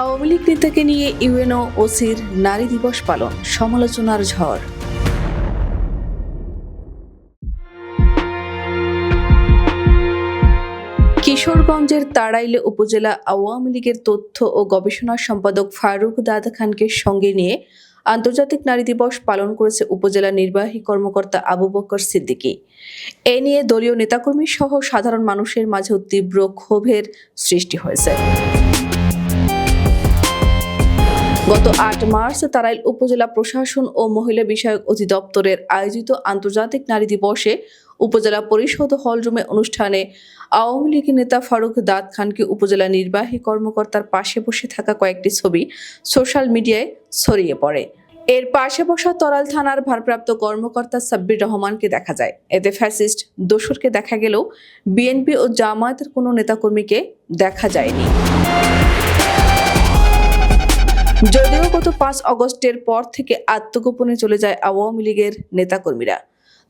আওয়ামী লীগ নেতাকে নিয়ে ইউএনও ওসির নারী দিবস পালন, সমালোচনার ঝড়। কিশোরগঞ্জের তাড়াইলে উপজেলা আওয়ামী লীগের তথ্য ও গবেষণা সম্পাদক ফারুক দাদা খানকে সঙ্গে নিয়ে আন্তর্জাতিক নারী দিবস পালন করেছে উপজেলা নির্বাহী কর্মকর্তা আবু বকর সিদ্দিকী। এ নিয়ে দলীয় নেতাকর্মী সহ সাধারণ মানুষের মাঝেও তীব্র ক্ষোভের সৃষ্টি হয়েছে। গত আট মার্চ তারাইল উপজেলা প্রশাসন ও মহিলা বিষয়ক অধিদপ্তরের আয়োজিত আন্তর্জাতিক নারী দিবসে উপজেলা পরিষদ হলরুমে অনুষ্ঠানে আওয়ামী লীগের নেতা ফারুক দাদ খানকে উপজেলা নির্বাহী কর্মকর্তার পাশে বসে থাকা কয়েকটি ছবি সোশ্যাল মিডিয়ায় ছড়িয়ে পড়ে। এর পাশে বসা তরাল থানার ভারপ্রাপ্ত কর্মকর্তা সাব্বির রহমানকে দেখা যায়। এতে ফ্যাসিস্ট দোসরকে দেখা গেলেও বিএনপি ও জামায়াতের কোনো নেতাকর্মীকে দেখা যায়নি। যদিও গত পাঁচ অগস্টের পর থেকে আত্মগোপনে চলে যায় আওয়ামী লীগের নেতাকর্মীরা।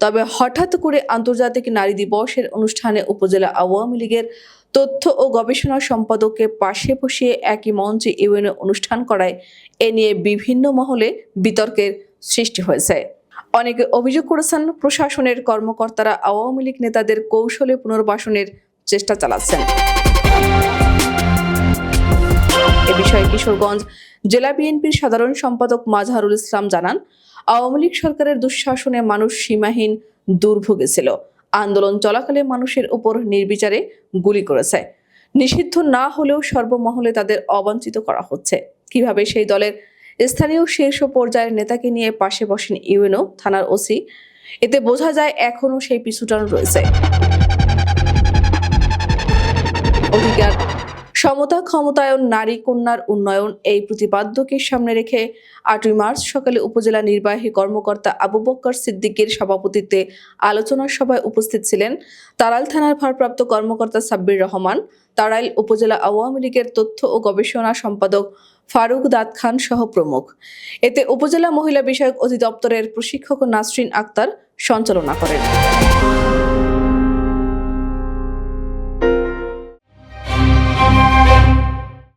তবে হঠাৎ করে আন্তর্জাতিক নারী দিবসের অনুষ্ঠানে উপজেলা আওয়ামী লীগের তথ্য ও গবেষণা সম্পাদককে পাশে বসিয়ে একই মঞ্চে ইউএনএ অনুষ্ঠান করায়, এ নিয়ে বিভিন্ন মহলে বিতর্কের সৃষ্টি হয়েছে। অনেকে অভিযোগ করেছেন প্রশাসনের কর্মকর্তারা আওয়ামী লীগ নেতাদের কৌশলে পুনর্বাসনের চেষ্টা চালাচ্ছেন। কিশোরগঞ্জ। জেলা বিএনপির সাধারণ সম্পাদক মাজহারুল ইসলাম জানান, আওয়ামী লীগ সরকারের দুঃশাসনে মানুষ সীমাহীন দুর্ভোগে ছিল। আন্দোলন চলাকালে মানুষের উপর নির্বিচারে গুলি করেছে। নিষিদ্ধ না হলেও সর্বমহলে তাদের অবাঞ্ছিত করা হচ্ছে। কীভাবে সেই দলের স্থানীয় শীর্ষ পর্যায়ের নেতাকে নিয়ে পাশে বসেন ইউএনও থানার ওসি, এতে বোঝা যায় এখনও সেই পিছুটান রয়েছে। অধিকার সমতা, ক্ষমতায়ন, নারী কন্যার উন্নয়ন এই প্রতিপাদ্যকে সামনে রেখে আটই মার্চ সকালে উপজেলা নির্বাহী কর্মকর্তা আবু বক্কর সিদ্দিকীর সভাপতিত্বে আলোচনা সভায় উপস্থিত ছিলেন তারাল থানার ভারপ্রাপ্ত কর্মকর্তা সাব্বির রহমান, তারাইল উপজেলা আওয়ামী লীগের তথ্য ও গবেষণা সম্পাদক ফারুক দাদ খান সহ প্রমুখ। এতে উপজেলা মহিলা বিষয়ক অধিদপ্তরের প্রশিক্ষক নাসরিন আক্তার সঞ্চালনা করেন।